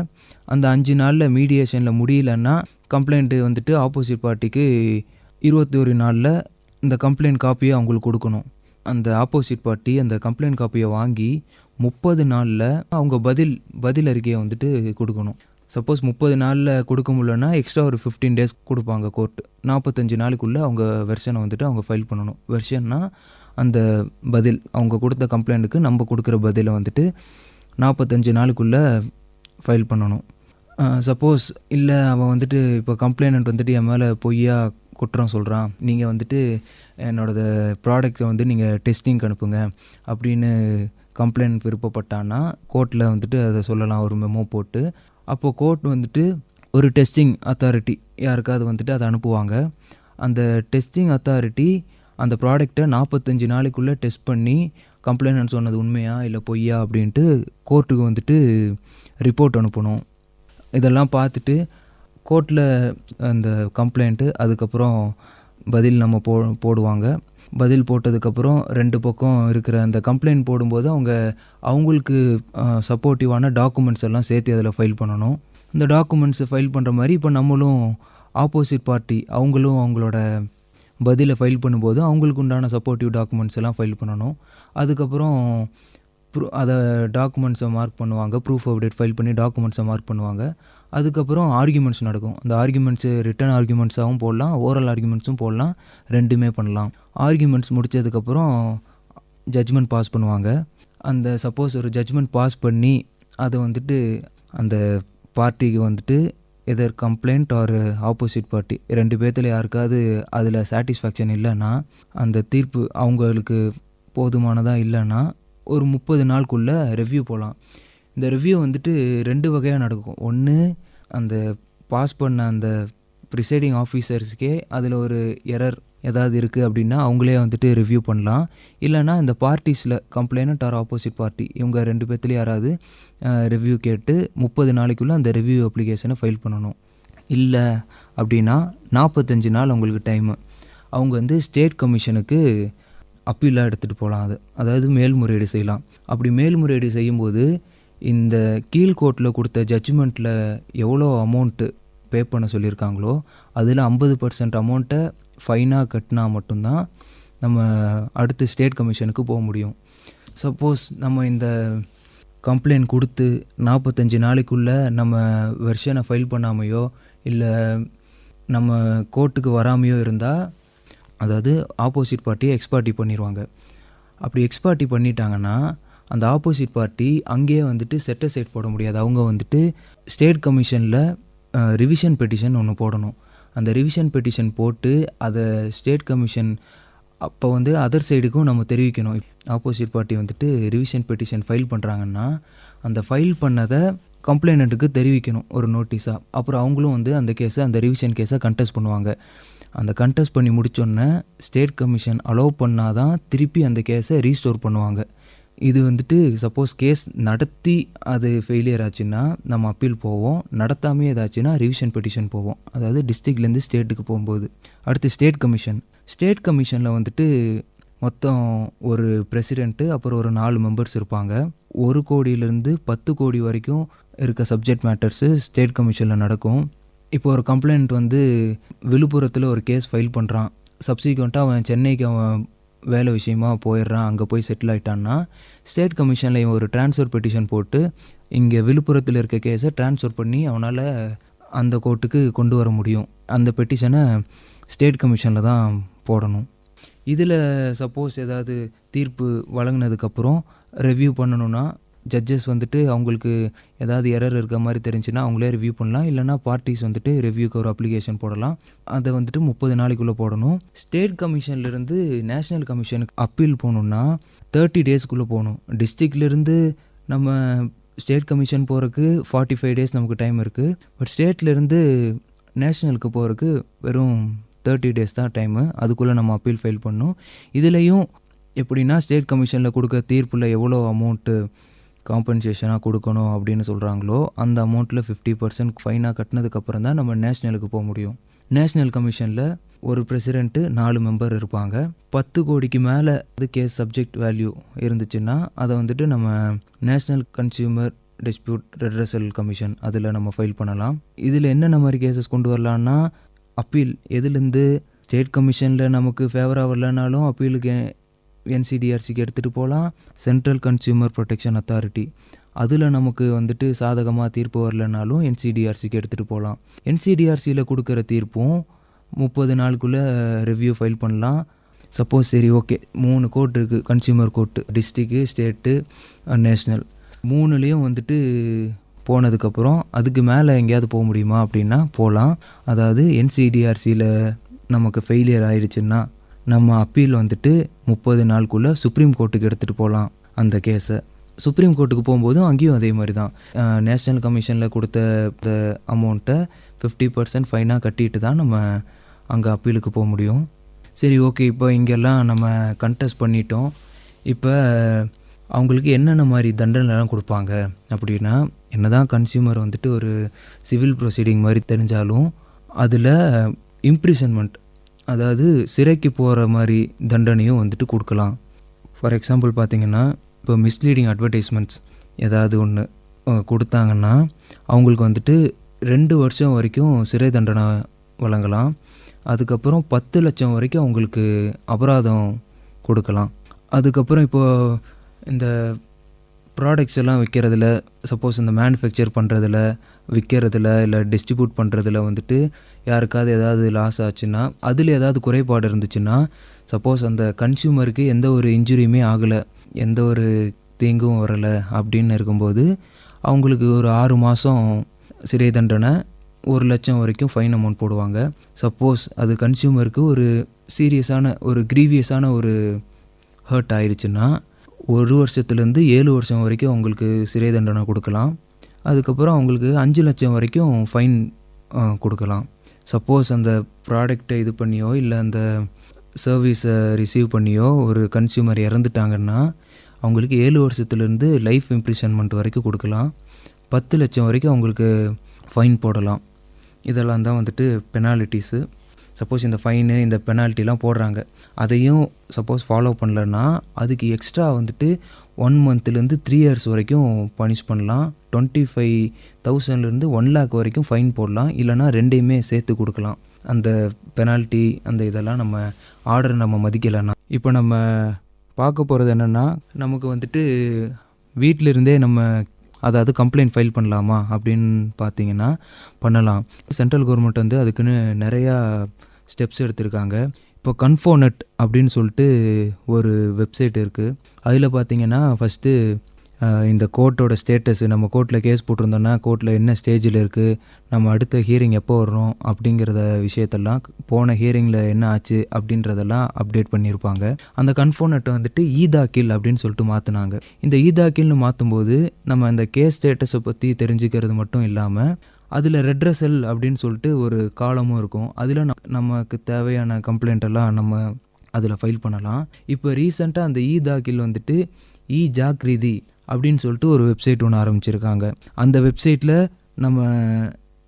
அந்த அஞ்சு நாளில் மீடியேஷனில் முடியலன்னா கம்ப்ளைண்ட்டு வந்துட்டு ஆப்போசிட் பார்ட்டிக்கு இருபத்தி ஒரு நாளில் இந்த கம்ப்ளைண்ட் காப்பியை அவங்களுக்கு கொடுக்கணும். அந்த ஆப்போசிட் பார்ட்டி அந்த கம்ப்ளைண்ட் காப்பியை வாங்கி முப்பது நாளில் அவங்க பதில் பதில் அறிக்கையை வந்துட்டு கொடுக்கணும். சப்போஸ் முப்பது நாளில் கொடுக்க முடியலன்னா எக்ஸ்ட்ரா ஒரு ஃபிஃப்டீன் டேஸ் கொடுப்பாங்க கோர்ட்டு நாற்பத்தஞ்சு நாளுக்குள்ளே அவங்க வெர்ஷனை வந்துட்டு அவங்க ஃபைல் பண்ணணும். வெர்ஷன்னா அந்த பதில் அவங்க கொடுத்த கம்ப்ளைண்ட்டுக்கு நம்ம கொடுக்குற பதிலை வந்துட்டு நாற்பத்தஞ்சு நாளுக்குள்ளே ஃபைல் பண்ணணும். சப்போஸ் இல்லை அவன் வந்துட்டு இப்போ கம்ப்ளைண்ட் வந்துட்டு என் மேலே பொய்யா குற்றம் சொல்கிறான் நீங்கள் வந்துட்டு என்னோடய ப்ராடக்ட்டை வந்து நீங்கள் டெஸ்டிங்க்கு அனுப்புங்க அப்படின்னு கம்ப்ளைண்ட் விருப்பப்பட்டான்னா கோர்ட்டில் வந்துட்டு அதை சொல்லலாம் ஒரு மெமோ போட்டு. அப்போது கோர்ட் வந்துட்டு ஒரு டெஸ்டிங் அத்தாரிட்டி யாருக்காவது வந்துட்டு அதை அனுப்புவாங்க. அந்த டெஸ்டிங் அத்தாரிட்டி அந்த ப்ராடக்டை நாற்பத்தஞ்சு நாளைக்குள்ளே டெஸ்ட் பண்ணி கம்ப்ளைண்ட் சொன்னது உண்மையா இல்லை பொய்யா அப்படின்ட்டு கோர்ட்டுக்கு வந்துட்டு ரிப்போர்ட் அனுப்பணும். இதெல்லாம் பார்த்துட்டு கோர்ட்டில் அந்த கம்ப்ளைண்ட்டு அதுக்கப்புறம் பதில் நம்ம போ போடுவாங்க. பதில் போட்டதுக்கப்புறம் ரெண்டு பக்கம் இருக்கிற அந்த கம்ப்ளைண்ட் போடும்போது அவங்க அவங்களுக்கு சப்போர்ட்டிவான டாக்குமெண்ட்ஸ் எல்லாம் சேர்த்து அதில் ஃபைல் பண்ணணும். இந்த டாக்குமெண்ட்ஸை ஃபைல் பண்ணுற மாதிரி இப்போ நம்மளும் ஆப்போசிட் பார்ட்டி அவங்களும் அவங்களோட பதிலை ஃபைல் பண்ணும்போது அவங்களுக்கு உண்டான சப்போர்ட்டிவ் டாக்குமெண்ட்ஸ் எல்லாம் ஃபைல் பண்ணணும். அதுக்கப்புறம் ப்ரூ அதை டாக்குமெண்ட்ஸை மார்க் பண்ணுவாங்க. ப்ரூஃப் அப்டேட் ஃபைல் பண்ணி டாக்குமெண்ட்ஸை மார்க் பண்ணுவாங்க. அதுக்கப்புறம் ஆர்குமெண்ட்ஸ் நடக்கும். அந்த ஆர்குமெண்ட்ஸு ரிட்டன் ஆர்குமெண்ட்ஸாகவும் போடலாம். ஓரல் ஆர்குமெண்ட்ஸும் போடலாம். ரெண்டுமே பண்ணலாம். ஆர்குமெண்ட்ஸ் முடித்ததுக்கப்புறம் ஜட்ஜ்மெண்ட் பாஸ் பண்ணுவாங்க. அந்த சப்போஸ் ஒரு ஜட்ஜ்மெண்ட் பாஸ் பண்ணி அதை வந்துட்டு அந்த பார்ட்டிக்கு வந்துட்டு either complaint or opposite party ரெண்டு பேர்த்தில் யாருக்காவது அதில் சாட்டிஸ்ஃபேக்ஷன் இல்லைன்னா அந்த தீர்ப்பு அவங்களுக்கு போதுமானதாக இல்லைன்னா ஒரு முப்பது நாளுக்குள்ளே ரிவ்யூ போகலாம் இந்த ரிவ்யூ வந்துட்டு ரெண்டு வகையாக நடக்கும். ஒன்று அந்த பாஸ் பண்ண அந்த ப்ரிசைடிங் ஆஃபீஸர்ஸ்க்கே அதில் ஒரு எரர் ஏதாவது இருக்குது அப்படின்னா அவங்களே வந்துட்டு ரிவ்யூ பண்ணலாம். இல்லைனா இந்த பார்ட்டிஸில் கம்ப்ளைனட் ஆர் ஆப்போசிட் பார்ட்டி இவங்க ரெண்டு பேர்த்துலேயும் யாராவது ரிவ்யூ கேட்டு முப்பது நாளைக்குள்ளே அந்த ரிவ்யூ அப்ளிகேஷனை ஃபைல் பண்ணணும். இல்லை அப்படின்னா நாற்பத்தஞ்சு நாள் அவங்களுக்கு டைமு அவங்க வந்து ஸ்டேட் கமிஷனுக்கு அப்பீலாக எடுத்துகிட்டு போகலாம் அது. அதாவது மேல்முறையீடு செய்யலாம். அப்படி மேல்முறையீடு செய்யும்போது இந்த கீழ்கோர்ட்டில் கொடுத்த ஜட்ஜ்மெண்ட்டில் எவ்வளோ அமௌண்ட்டு பே பண்ண சொல்லியிருக்காங்களோ அதில் ஐம்பது பர்சன்ட் அமௌண்ட்டை ஃபைனாக கட்டினா மட்டும்தான் நம்ம அடுத்து ஸ்டேட் கமிஷனுக்கு போக முடியும். சப்போஸ் நம்ம இந்த கம்ப்ளைண்ட் கொடுத்து நாற்பத்தஞ்சு நாளைக்குள்ளே நம்ம வெர்ஷனை ஃபைல் பண்ணாமையோ இல்லை நம்ம கோர்ட்டுக்கு வராமையோ இருந்தால் அதாவது ஆப்போசிட் பார்ட்டியை எக்ஸ்பார்ட்டி பண்ணிடுவாங்க அப்படி எக்ஸ்பார்ட்டி பண்ணிட்டாங்கன்னா அந்த ஆப்போசிட் பார்ட்டி அங்கேயே வந்துட்டு செட்ட சைட் போட முடியாது. அவங்க வந்துட்டு ஸ்டேட் கமிஷனில் ரிவிஷன் பெட்டிஷன் ஒன்று போடணும். அந்த ரிவிஷன் பெட்டிஷன் போட்டு அதை ஸ்டேட் கமிஷன் அப்போ வந்து அதர் சைடுக்கும் நம்ம தெரிவிக்கணும். ஆப்போசிட் பார்ட்டி வந்துட்டு ரிவிஷன் பெட்டிஷன் ஃபைல் பண்ணுறாங்கன்னா அந்த ஃபைல் பண்ணதை கம்ப்ளைண்ட்டுக்கு தெரிவிக்கணும் ஒரு நோட்டீஸாக அப்புறம் அவங்களும் வந்து அந்த கேஸை அந்த ரிவிஷன் கேஸை கண்டெஸ்ட் பண்ணுவாங்க. அந்த கண்டெஸ்ட் பண்ணி முடிச்சோன்னே ஸ்டேட் கமிஷன் அலோவ் பண்ணால் தான் திருப்பி அந்த கேஸை ரீஸ்டோர் பண்ணுவாங்க. இது வந்துட்டு சப்போஸ் கேஸ் நடத்தி அது ஃபெயிலியர் ஆச்சுன்னா நம்ம அப்பீல் போவோம். நடத்தாமே ஏதாச்சுன்னா ரிவிஷன் பெட்டிஷன் போவோம். அதாவது டிஸ்ட்ரிக்ட்லேருந்து ஸ்டேட்டுக்கு போகும்போது. அடுத்து ஸ்டேட் கமிஷன் ஸ்டேட் கமிஷனில் வந்துட்டு மொத்தம் ஒரு பிரசிடெண்ட்டு அப்புறம் ஒரு நாலு மெம்பர்ஸ் இருப்பாங்க. ஒரு கோடியிலேருந்து பத்து கோடி வரைக்கும் இருக்க சப்ஜெக்ட் மேட்டர்ஸு ஸ்டேட் கமிஷனில் நடக்கும். இப்போ ஒரு கம்ப்ளைண்ட் வந்து விழுப்புரத்தில் ஒரு கேஸ் ஃபைல் பண்ணுறான் சப்சிக்வெண்ட்டாக அவன் சென்னைக்கு அவன் வேலை விஷயமா போயிடுறான். அங்கே போய் செட்டில் ஆகிட்டான்னா ஸ்டேட் கமிஷனில் இவன் ஒரு ட்ரான்ஸ்ஃபர் பெட்டிஷன் போட்டு இங்கே விழுப்புரத்தில் இருக்க கேஸை ட்ரான்ஸ்ஃபர் பண்ணி அவனால் அந்த கோர்ட்டுக்கு கொண்டு வர முடியும். அந்த பெட்டிஷனை ஸ்டேட் கமிஷனில் தான் போடணும். இதில் சப்போஸ் ஏதாவது தீர்ப்பு வழங்கினதுக்கப்புறம் ரிவ்யூ பண்ணணுன்னா ஜட்ஜஸ் வந்துட்டு அவங்களுக்கு ஏதாவது எரர் இருக்க மாதிரி தெரிஞ்சுன்னா அவங்களே ரிவ்யூ பண்ணலாம். இல்லைனா பார்ட்டிஸ் வந்துட்டு ரிவ்யூக்கு ஒரு அப்ளிகேஷன் போடலாம். அதை வந்துட்டு முப்பது நாளைக்குள்ளே போடணும். ஸ்டேட் கமிஷன்லேருந்து நேஷ்னல் கமிஷனுக்கு அப்பீல் போகணுன்னா தேர்ட்டி டேஸ்க்குள்ளே போகணும். டிஸ்ட்ரிக்ட்லேருந்து நம்ம ஸ்டேட் கமிஷன் போகிறதுக்கு ஃபார்ட்டி ஃபைவ் டேஸ் நமக்கு டைம் இருக்குது பட் ஸ்டேட்லேருந்து நேஷ்னலுக்கு போகிறதுக்கு வெறும் தேர்ட்டி டேஸ் தான் டைமு அதுக்குள்ளே நம்ம அப்பீல் ஃபைல் பண்ணணும். இதுலேயும் எப்படின்னா ஸ்டேட் கமிஷனில் கொடுக்க தீர்ப்பில் எவ்வளோ அமௌண்ட்டு காம்பன்சேஷனாக கொடுக்கணும் அப்படின்னு சொல்கிறாங்களோ அந்த அமௌண்ட்டில் ஃபிஃப்டி பர்சன்ட் ஃபைனாக கட்டினதுக்கப்புறம் தான் நம்ம நேஷ்னலுக்கு போக முடியும். நேஷ்னல் கமிஷனில் ஒரு பிரசிடென்ட்டு நாலு மெம்பர் இருப்பாங்க. பத்து கோடிக்கு மேலே அது கேஸ் சப்ஜெக்ட் வேல்யூ இருந்துச்சுன்னா அதை வந்துட்டு நம்ம national consumer dispute redressal commission அதில் நம்ம ஃபைல் பண்ணலாம். இதில் என்னென்ன மாதிரி கேசஸ் கொண்டு வரலான்னா அப்பீல் எதுலேருந்து ஸ்டேட் கமிஷனில் நமக்கு ஃபேவராக வரலனாலும் அப்பீலுக்கு என்சிடிஆர்சிக்கு எடுத்துகிட்டு போகலாம் சென்ட்ரல் கன்சியூமர் ப்ரொடெக்ஷன் அத்தாரிட்டி அதில் நமக்கு வந்துட்டு சாதகமாக தீர்ப்பு வரலனாலும் என்சிடிஆர்சிக்கு எடுத்துகிட்டு போகலாம் என்சிடிஆர்சியில் கொடுக்குற தீர்ப்பும் முப்பது நாளுக்குள்ளே ரிவ்யூ ஃபைல் பண்ணலாம். சப்போஸ் சரி ஓகே மூணு கோர்ட் இருக்குது consumer court district state national மூணுலேயும் வந்துட்டு போனதுக்கப்புறம் அதுக்கு மேலே எங்கேயாவது போக முடியுமா அப்படின்னா போகலாம் அதாவது என்சிடிஆர்சியில் நமக்கு ஃபெயிலியர் ஆயிடுச்சுன்னா நம்ம அப்பீல் வந்துட்டு முப்பது நாளுக்குள்ளே சுப்ரீம் கோர்ட்டுக்கு எடுத்துகிட்டு போகலாம் அந்த கேஸை. சுப்ரீம் கோர்ட்டுக்கு போகும்போதும் அங்கேயும் அதே மாதிரி தான். நேஷ்னல் கமிஷனில் கொடுத்த அமௌண்ட்டை ஃபிஃப்டி பர்சன்ட் ஃபைனாக கட்டிட்டு தான் நம்ம அங்கே அப்பீலுக்கு போக முடியும். சரி ஓகே இப்போ இங்கெல்லாம் நம்ம கண்டெஸ்ட் பண்ணிட்டோம். இப்போ அவங்களுக்கு என்னென்ன மாதிரி தண்டனைலாம் கொடுப்பாங்க அப்படின்னா என்னதான் கன்சியூமர் வந்துட்டு ஒரு சிவில் ப்ரொசீடிங் மாதிரி தெரிஞ்சாலும் அதில் இம்ப்ரிசன்மெண்ட் அதாவது சிறைக்கு போகிற மாதிரி தண்டனையும் வந்துட்டு கொடுக்கலாம். ஃபார் எக்ஸாம்பிள் பார்த்தீங்கன்னா இப்போ மிஸ்லீடிங் அட்வர்டைஸ்மெண்ட்ஸ் ஏதாவது ஒன்று கொடுத்தாங்கன்னா அவங்களுக்கு வந்துட்டு ரெண்டு வருஷம் வரைக்கும் சிறை தண்டனை வழங்கலாம். அதுக்கப்புறம் பத்து லட்சம் வரைக்கும் அவங்களுக்கு அபராதம் கொடுக்கலாம். அதுக்கப்புறம் இப்போது இந்த ப்ராடக்ட்ஸ் எல்லாம் விற்கிறதுல சப்போஸ் இந்த மேனுஃபேக்சர் பண்ணுறதுல விற்கிறதுல இல்லை டிஸ்ட்ரிபியூட் பண்ணுறதுல வந்துட்டு யாருக்காவது ஏதாவது லாஸ் ஆச்சுன்னா அதில் ஏதாவது குறைபாடு இருந்துச்சுன்னா சப்போஸ் அந்த கன்சியூமருக்கு எந்த ஒரு இன்ஜுரியுமே ஆகலை எந்த ஒரு தீங்கும் வரலை அப்படின்னு இருக்கும்போது அவங்களுக்கு ஒரு ஆறு மாதம் சிறை தண்டனை ஒரு லட்சம் வரைக்கும் ஃபைன் அமௌண்ட் போடுவாங்க. சப்போஸ் அது கன்சியூமருக்கு ஒரு சீரியஸான ஒரு க்ரீவியஸான ஒரு ஹர்ட் ஆயிடுச்சுன்னா ஒரு வருஷத்துலேருந்து ஏழு வருஷம் வரைக்கும் அவங்களுக்கு சிறை தண்டனை கொடுக்கலாம். அதுக்கப்புறம் அவங்களுக்கு அஞ்சு லட்சம் வரைக்கும் ஃபைன் கொடுக்கலாம். சப்போஸ் அந்த ப்ராடக்டை இது பண்ணியோ இல்லை அந்த சர்வீஸை ரிசீவ் பண்ணியோ ஒரு கன்சியூமர் இறந்துட்டாங்கன்னா அவங்களுக்கு ஏழு வருஷத்துலேருந்து லைஃப் இம்ப்ரிஷன்மெண்ட் வரைக்கும் கொடுக்கலாம். பத்து லட்சம் வரைக்கும் அவங்களுக்கு ஃபைன் போடலாம். இதெல்லாம் தான் வந்துட்டு பெனாலிட்டிஸு சப்போஸ் இந்த ஃபைனு இந்த பெனால்ட்டிலாம் போடுறாங்க. அதையும் சப்போஸ் ஃபாலோ பண்ணலன்னா அதுக்கு எக்ஸ்ட்ரா வந்துட்டு ஒன் மந்த்லேருந்து த்ரீ இயர்ஸ் வரைக்கும் பனிஷ் பண்ணலாம். டுவெண்ட்டி ஃபைவ் தௌசண்ட்லேருந்து ஒன் லேக் வரைக்கும் ஃபைன் போடலாம். இல்லைனா ரெண்டையுமே சேர்த்து கொடுக்கலாம். அந்த பெனால்ட்டி அந்த இதெல்லாம் நம்ம ஆர்டர் நம்ம மதிக்கலைன்னா. இப்போ நம்ம பார்க்க போகிறது என்னென்னா நமக்கு வந்துட்டு வீட்டிலிருந்தே நம்ம அதாவது கம்ப்ளைண்ட் ஃபைல் பண்ணலாமா அப்படின்னு பார்த்தீங்கன்னா பண்ணலாம். சென்ட்ரல் கவர்மெண்ட் வந்து அதுக்குன்னு நிறையா ஸ்டெப்ஸ் எடுத்திருக்காங்க. இப்போ கன்ஃபோனட் அப்படின்னு சொல்லிட்டு ஒரு வெப்சைட் இருக்குது அதில் பார்த்தீங்கன்னா ஃபஸ்ட்டு இந்த கோர்ட்டோட ஸ்டேட்டஸ் நம்ம கோர்ட்டில் கேஸ் போட்டிருந்தோன்னா கோர்ட்டில் என்ன ஸ்டேஜில் இருக்குது நம்ம அடுத்த ஹியரிங் எப்போ வரணும் அப்படிங்கிறத விஷயத்தெல்லாம் போன ஹியரிங்கில் என்ன ஆச்சு அப்படின்றதெல்லாம் அப்டேட் பண்ணியிருப்பாங்க. அந்த கன்ஃபோனட்டை வந்துட்டு ஈதாக்கில் அப்படின்னு சொல்லிட்டு மாற்றினாங்க இந்த ஈதாக்கில்னு மாற்றும்போது நம்ம அந்த கேஸ் ஸ்டேட்டஸை பற்றி தெரிஞ்சுக்கிறது மட்டும் இல்லாமல் அதில் ரெட்ரஸல் அப்படின்னு சொல்லிட்டு ஒரு காலமும் இருக்கும். அதில் நமக்கு தேவையான கம்ப்ளைண்ட் எல்லாம் நம்ம அதில் ஃபைல் பண்ணலாம். இப்போ ரீசெண்டாக அந்த இ தாக்கில் வந்துட்டு இ ஜாக்ரிதி அப்படின்னு சொல்லிட்டு ஒரு வெப்சைட் ஒன்று ஆரம்பிச்சிருக்காங்க. அந்த வெப்சைட்டில் நம்ம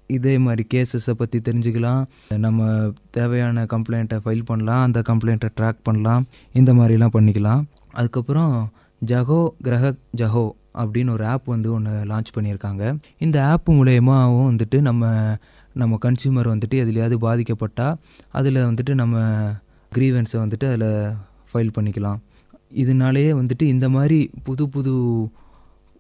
இதே மாதிரி கேசஸை பற்றி தெரிஞ்சுக்கலாம். நம்ம தேவையான கம்ப்ளைண்ட்டை ஃபைல் பண்ணலாம். அந்த கம்ப்ளைண்ட்டை ட்ராக் பண்ணலாம். இந்த மாதிரிலாம் பண்ணிக்கலாம். அதுக்கப்புறம் ஜஹோ கிரக ஜஹோ அப்படின்னு ஒரு ஆப் வந்து ஒன்று லான்ச் பண்ணியிருக்காங்க. இந்த ஆப் மூலயமாவும் வந்துட்டு நம்ம நம்ம கன்சியூமர் வந்துட்டு எதுலையாவது பாதிக்கப்பட்டால் அதில் வந்துட்டு நம்ம க்ரீவன்ஸை வந்துட்டு அதில் ஃபைல் பண்ணிக்கலாம். இதனாலேயே வந்துட்டு இந்த மாதிரி புது புது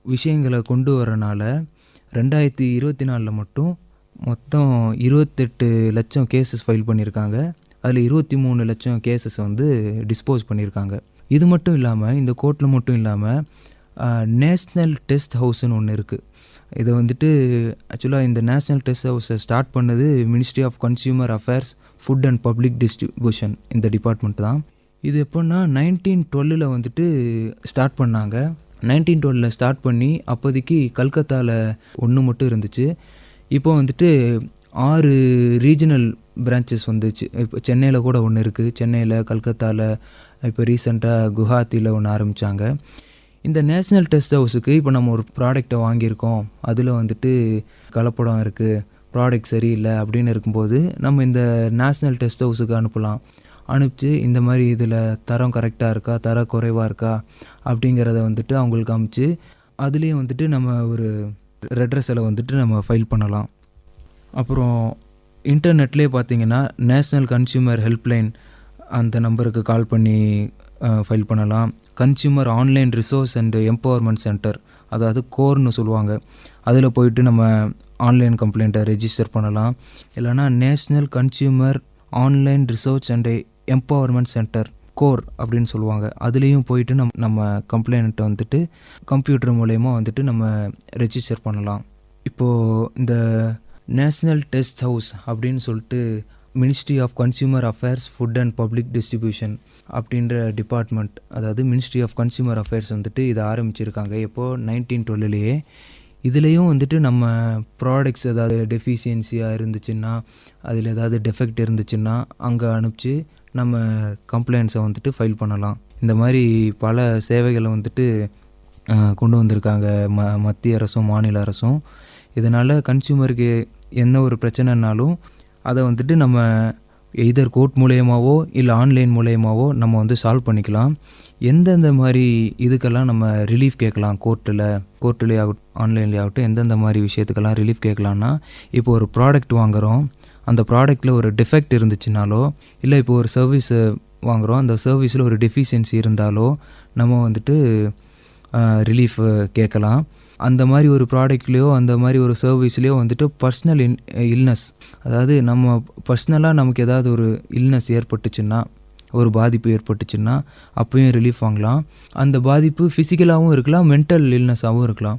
விஷயங்களை கொண்டு வரனால ரெண்டாயிரத்தி இருபத்தி நாலில் மட்டும் மொத்தம் இருபத்தெட்டு லட்சம் கேசஸ் ஃபைல் பண்ணியிருக்காங்க. அதில் இருபத்தி மூணு லட்சம் கேசஸ் வந்து டிஸ்போஸ் பண்ணியிருக்காங்க. இது மட்டும் இல்லாமல் இந்த கோர்ட்டில் மட்டும் இல்லாமல் நேஷ்னல் டெஸ்ட் ஹவுஸ்னு ஒன்று இருக்குது இதை வந்துட்டு ஆக்சுவலாக இந்த நேஷ்னல் டெஸ்ட் ஹவுஸை ஸ்டார்ட் பண்ணது ministry of consumer affairs food and public distribution இந்த டிபார்ட்மெண்ட் தான். இது எப்போன்னா நைன்டீன் டுவெல்லில் வந்துட்டு ஸ்டார்ட் பண்ணாங்க. நைன்டீன் டுவெல்லில் ஸ்டார்ட் பண்ணி அப்போதைக்கு கல்கத்தாவில் ஒன்று மட்டும் இருந்துச்சு. இப்போ வந்துட்டு ஆறு ரீஜனல் பிரான்ச்சஸ் வந்துச்சு. இப்போ சென்னையில் கூட ஒன்று இருக்குது சென்னையில் கல்கத்தாவில் இப்போ ரீசெண்டாக குவஹாத்தியில் ஒன்று ஆரம்பித்தாங்க இந்த நேஷ்னல் டெஸ்ட் ஹவுஸுக்கு இப்போ நம்ம ஒரு ப்ராடக்டை வாங்கியிருக்கோம். அதில் வந்துட்டு கலப்படம் இருக்குது ப்ராடக்ட் சரியில்லை அப்படின்னு இருக்கும்போது நம்ம இந்த நேஷ்னல் டெஸ்ட் ஹவுஸுக்கு அனுப்பலாம். அனுப்பிச்சு இந்த மாதிரி இதில் தரம் கரெக்டாக இருக்கா தரம் குறைவாக இருக்கா அப்படிங்கிறத வந்துட்டு அவங்களுக்கு அமுச்சு அதுலேயும் வந்துட்டு நம்ம ஒரு ரெட்ரஸில் வந்துட்டு நம்ம ஃபைல் பண்ணலாம். அப்புறம் இன்டர்நெட்லேயே பார்த்தீங்கன்னா நேஷ்னல் கன்சியூமர் ஹெல்ப்லைன் அந்த நம்பருக்கு கால் பண்ணி ஃபைல் பண்ணலாம். Consumer online resource and empowerment centre அதாவது கோர்னு சொல்லுவாங்க. அதில் போயிட்டு நம்ம ஆன்லைன் கம்ப்ளைண்ட்டை ரெஜிஸ்டர் பண்ணலாம். இல்லைனா national consumer online research and empowerment centre CORE அப்படின்னு சொல்லுவாங்க. அதுலேயும் போயிட்டு நம் நம்ம கம்ப்ளைண்ட்டை வந்துட்டு கம்ப்யூட்டர் மூலயமா வந்துட்டு நம்ம ரெஜிஸ்டர் பண்ணலாம். இப்போது இந்த நேஷ்னல் டெஸ்ட் ஹவுஸ் அப்படின்னு சொல்லிட்டு ministry of consumer affairs food and public distribution அப்படின்ற டிபார்ட்மெண்ட் அதாவது மினிஸ்ட்ரி ஆஃப் கன்சியூமர் அஃபேர்ஸ் வந்துட்டு இதை ஆரம்பிச்சிருக்காங்க. எப்போது நைன்டீன் டுவெல்லையே இதுலேயும் வந்துட்டு நம்ம ப்ராடக்ட்ஸ் ஏதாவது டெஃபிஷியன்சியாக இருந்துச்சுன்னா அதில் ஏதாவது டெஃபெக்ட் இருந்துச்சுன்னா அங்கே அனுப்பிச்சு நம்ம கம்ப்ளைண்ட்ஸை வந்துட்டு ஃபைல் பண்ணலாம். இந்த மாதிரி பல சேவைகளை வந்துட்டு கொண்டு வந்திருக்காங்க ம மத்திய அரசும் மாநில அரசும். இதனால் கன்சியூமருக்கு என்ன ஒரு பிரச்சனைனாலும் அதை வந்துட்டு நம்ம எய்தர் கோர்ட் மூலயமாவோ இல்லை ஆன்லைன் மூலயமாவோ நம்ம வந்து சால்வ் பண்ணிக்கலாம். எந்தெந்த மாதிரி இதுக்கெல்லாம் நம்ம ரிலீஃப் கேட்கலாம் கோர்ட்டில் கோர்ட்டுலேயே ஆகட்டும் ஆன்லைன்லேயே ஆகட்டும் எந்தெந்த மாதிரி விஷயத்துக்கெல்லாம் ரிலீஃப் கேட்கலான்னா இப்போ ஒரு ப்ராடக்ட் வாங்குகிறோம் அந்த ப்ராடக்ட்டில் ஒரு டிஃபெக்ட் இருந்துச்சுனாலோ இல்லை இப்போ ஒரு சர்வீஸ் வாங்குகிறோம் அந்த சர்வீஸில் ஒரு டெஃபிஷியன்சி இருந்தாலோ நம்ம வந்துட்டு ரிலீஃப் கேட்கலாம். அந்த மாதிரி ஒரு ப்ராடக்ட்லேயோ அந்த மாதிரி ஒரு சர்வீஸ்லேயோ வந்துட்டு பர்சனல் இன் இல்னஸ் அதாவது நம்ம பர்சனலாக நமக்கு ஏதாவது ஒரு இல்னஸ் ஏற்பட்டுச்சுன்னா ஒரு பாதிப்பு ஏற்பட்டுச்சுன்னா அப்பயும் ரிலீஃப் வாங்கலாம். அந்த பாதிப்பு ஃபிசிக்கலாகவும் இருக்கலாம் மென்டல் இல்னஸாகவும் இருக்கலாம்.